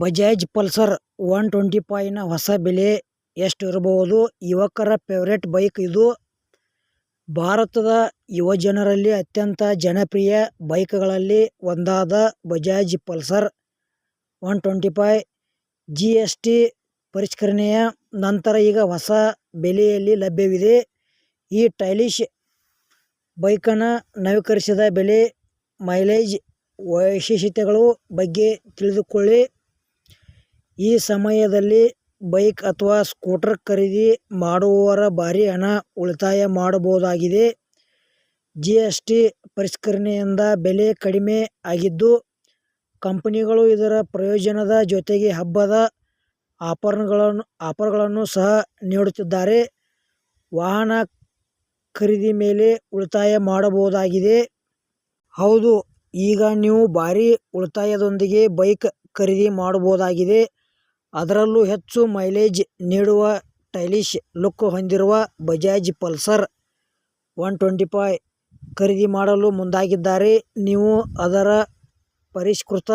Bajaj Pulsar one twenty ಫೈವ್ನ ಹೊಸ ಬೆಲೆ ಎಷ್ಟು ಇರಬಹುದು ಯುವಕರ ಫೇವ್ರೇಟ್ ಬೈಕ್ ಇದು. ಭಾರತದ ಯುವಜನರಲ್ಲಿ ಅತ್ಯಂತ ಜನಪ್ರಿಯ ಬೈಕ್ಗಳಲ್ಲಿ ಒಂದಾದ Bajaj Pulsar one twenty five G S T ಪರಿಷ್ಕರಣೆಯ ನಂತರ ಈಗ ಹೊಸ ಬೆಲೆಯಲ್ಲಿ ಲಭ್ಯವಿದೆ. ಈ ಟೈಲಿಶ್ ಬೈಕನ್ನು ನವೀಕರಿಸಿದ ಬೆಲೆ ಮೈಲೇಜ್ ವೈಶಿಷ್ಟ್ಯತೆಗಳು ಬಗ್ಗೆ ತಿಳಿದುಕೊಳ್ಳಿ. ಈ ಸಮಯದಲ್ಲಿ ಬೈಕ್ ಅಥವಾ ಸ್ಕೂಟರ್ ಖರೀದಿ ಮಾಡುವವರ ಭಾರಿ ಹಣ ಉಳಿತಾಯ ಮಾಡಬಹುದಾಗಿದೆ. ಜಿ ಎಸ್ ಟಿ ಪರಿಷ್ಕರಣೆಯಿಂದ ಬೆಲೆ ಕಡಿಮೆ ಆಗಿದ್ದು, ಕಂಪನಿಗಳು ಇದರ ಪ್ರಯೋಜನದ ಜೊತೆಗೆ ಹಬ್ಬದ ಆಫರ್ಗಳನ್ನು ಆಫರ್ಗಳನ್ನು ಸಹ ನೀಡುತ್ತಿದ್ದಾರೆ. ವಾಹನ ಖರೀದಿ ಮೇಲೆ ಉಳಿತಾಯ ಮಾಡಬಹುದಾಗಿದೆ. ಹೌದು, ಈಗ ನೀವು ಭಾರಿ ಉಳಿತಾಯದೊಂದಿಗೆ ಬೈಕ್ ಖರೀದಿ ಮಾಡಬಹುದಾಗಿದೆ. ಅದರಲ್ಲೂ ಹೆಚ್ಚು ಮೈಲೇಜ್ ನೀಡುವ ಸ್ಟೈಲಿಶ್ ಲುಕ್ ಹೊಂದಿರುವ Bajaj Pulsar one twenty five ಖರೀದಿ ಮಾಡಲು ಮುಂದಾಗಿದ್ದಾರೆ. ನೀವು ಅದರ ಪರಿಷ್ಕೃತ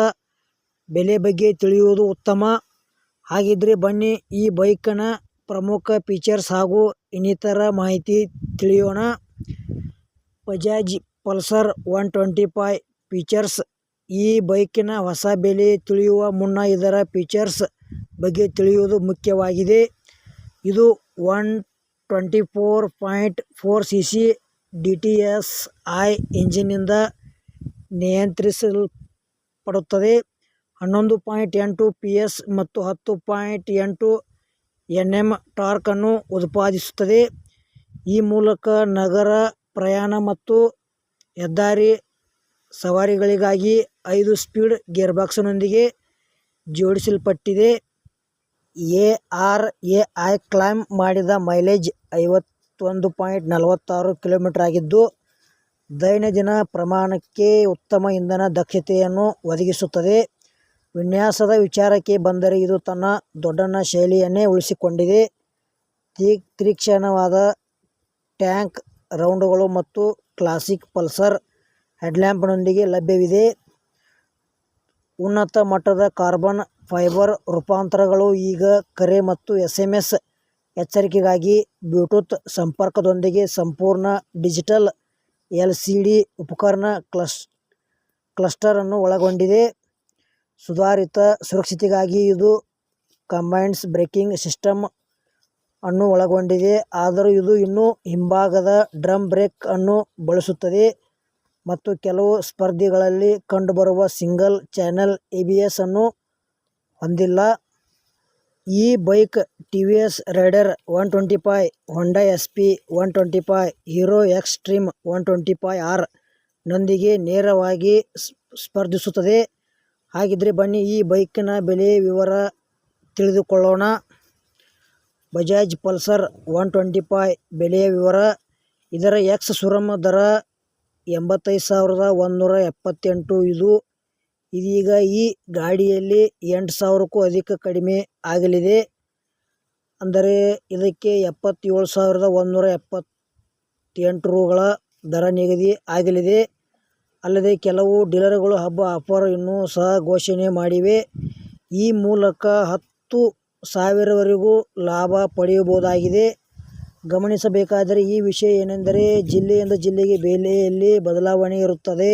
ಬೆಲೆ ಬಗ್ಗೆ ತಿಳಿಯುವುದು ಉತ್ತಮ. ಹಾಗಿದ್ರೆ ಬನ್ನಿ, ಈ ಬೈಕ್ನ ಪ್ರಮುಖ ಫೀಚರ್ಸ್ ಹಾಗೂ ಇನ್ನಿತರ ಮಾಹಿತಿ ತಿಳಿಯೋಣ. Bajaj Pulsar one twenty five features, ಈ ಬೈಕಿನ ಹೊಸ ಬೆಲೆ ತಿಳಿಯುವ ಮುನ್ನ ಇದರ ಫೀಚರ್ಸ್ ಬಗ್ಗೆ ತಿಳಿಯುವುದು ಮುಖ್ಯವಾಗಿದೆ. ಇದು one twenty four point four C C D T S I ಇಂಜಿನ್ನಿಂದ ನಿಯಂತ್ರಿಸಲ್ಪಡುತ್ತದೆ. ಹನ್ನೊಂದು ಪಾಯಿಂಟ್ ಎಂಟು ಪಿ ಎಸ್ ಮತ್ತು ಹತ್ತು ಪಾಯಿಂಟ್ ಎಂಟು ಎನ್ ಎಂ ಟಾರ್ಕನ್ನು ಉತ್ಪಾದಿಸುತ್ತದೆ. ಈ ಮೂಲಕ ನಗರ ಪ್ರಯಾಣ ಮತ್ತು ಹೆದ್ದಾರಿ ಸವಾರಿಗಳಿಗಾಗಿ ಐದು ಸ್ಪೀಡ್ ಗೇರ್ಬಾಕ್ಸ್ನೊಂದಿಗೆ ಜೋಡಿಸಲ್ಪಟ್ಟಿದೆ. A R A I claim ಮಾಡಿದ ಮೈಲೇಜ್ ಐವತ್ತೊಂದು ಪಾಯಿಂಟ್ ನಲವತ್ತಾರು ಕಿಲೋಮೀಟರ್ ಆಗಿದ್ದು, ದೈನಂದಿನ ಪ್ರಮಾಣಕ್ಕೆ ಉತ್ತಮ ಇಂಧನ ದಕ್ಷತೆಯನ್ನು ಒದಗಿಸುತ್ತದೆ. ವಿನ್ಯಾಸದ ವಿಚಾರಕ್ಕೆ ಬಂದರೆ ಇದು ತನ್ನ ದೊಡ್ಡನ ಶೈಲಿಯನ್ನೇ ಉಳಿಸಿಕೊಂಡಿದೆ. ತೀಕ್ಷ್ಣವಾದ ಟ್ಯಾಂಕ್ ರೌಂಡ್ಗಳು ಮತ್ತು ಕ್ಲಾಸಿಕ್ ಪಲ್ಸರ್ ಹೆಡ್ಲ್ಯಾಂಪ್ನೊಂದಿಗೆ ಲಭ್ಯವಿದೆ. ಉನ್ನತ ಮಟ್ಟದ ಕಾರ್ಬನ್ ಫೈಬರ್ ರೂಪಾಂತರಗಳು ಈಗ ಕರೆ ಮತ್ತು ಎಸ್ ಎಂ ಎಸ್ ಎಚ್ಚರಿಕೆಗಾಗಿ ಬ್ಲೂಟೂತ್ ಸಂಪರ್ಕದೊಂದಿಗೆ ಸಂಪೂರ್ಣ ಡಿಜಿಟಲ್ ಎಲ್ ಸಿ ಡಿ ಉಪಕರಣ ಕ್ಲಸ್ ಕ್ಲಸ್ಟರನ್ನು ಒಳಗೊಂಡಿದೆ. ಸುಧಾರಿತ ಸುರಕ್ಷತೆಗಾಗಿ ಇದು ಕಂಬೈನ್ಸ್ ಬ್ರೇಕಿಂಗ್ ಸಿಸ್ಟಮ್ ಅನ್ನು ಒಳಗೊಂಡಿದೆ. ಆದರೂ ಇದು ಇನ್ನೂ ಹಿಂಭಾಗದ ಡ್ರಮ್ ಬ್ರೇಕ್ ಅನ್ನು ಬಳಸುತ್ತದೆ. ಮತ್ತು ಕೆಲವು ಸ್ಪರ್ಧಿಗಳಲ್ಲಿ ಕಂಡುಬರುವ single channel A B S ಅನ್ನು ಹೊಂದಿಲ್ಲ. ಈ bike T V S Raider one twenty five Honda S P one twenty five Hero Xtreme one twenty five R ನೊಂದಿಗೆ ನೇರವಾಗಿ ಸ್ಪರ್ಧಿಸುತ್ತದೆ. ಹಾಗಿದ್ರೆ ಬನ್ನಿ ಈ ಬೈಕಿನ ಬೆಲೆ ವಿವರ ತಿಳಿದುಕೊಳ್ಳೋಣ. Bajaj Pulsar one twenty five ಬೆಲೆಯ ವಿವರ. ಇದರ ಎಕ್ಸ್ ಶೋರೂಮ್ ದರ ಎಂಬತ್ತೈದು ಸಾವಿರದ ಒಂದುನೂರ ಎಪ್ಪತ್ತೆಂಟು. ಇದು ಇದೀಗ ಈ ಗಾಡಿಯಲ್ಲಿ ಎಂಟು ಸಾವಿರಕ್ಕೂ ಅಧಿಕ ಕಡಿಮೆ ಆಗಲಿದೆ. ಅಂದರೆ ಇದಕ್ಕೆ ಎಪ್ಪತ್ತೇಳು ಸಾವಿರದ ಒಂದುನೂರ ಎಪ್ಪತ್ತೆಂಟು ರೂಗಳ ದರ ನಿಗದಿ ಆಗಲಿದೆ. ಅಲ್ಲದೆ ಕೆಲವು ಡೀಲರ್ಗಳು ಹಬ್ಬ ಆಫರ್ ಇನ್ನೂ ಸಹ ಘೋಷಣೆ ಮಾಡಿವೆ. ಈ ಮೂಲಕ ಹತ್ತು ಸಾವಿರವರೆಗೂ ಲಾಭ ಪಡೆಯಬಹುದಾಗಿದೆ. ಗಮನಿಸಬೇಕಾದರೆ ಈ ವಿಷಯ ಏನೆಂದರೆ ಜಿಲ್ಲೆಯಿಂದ ಜಿಲ್ಲೆಗೆ ಬೆಲೆಯಲ್ಲಿ ಬದಲಾವಣೆ ಇರುತ್ತದೆ.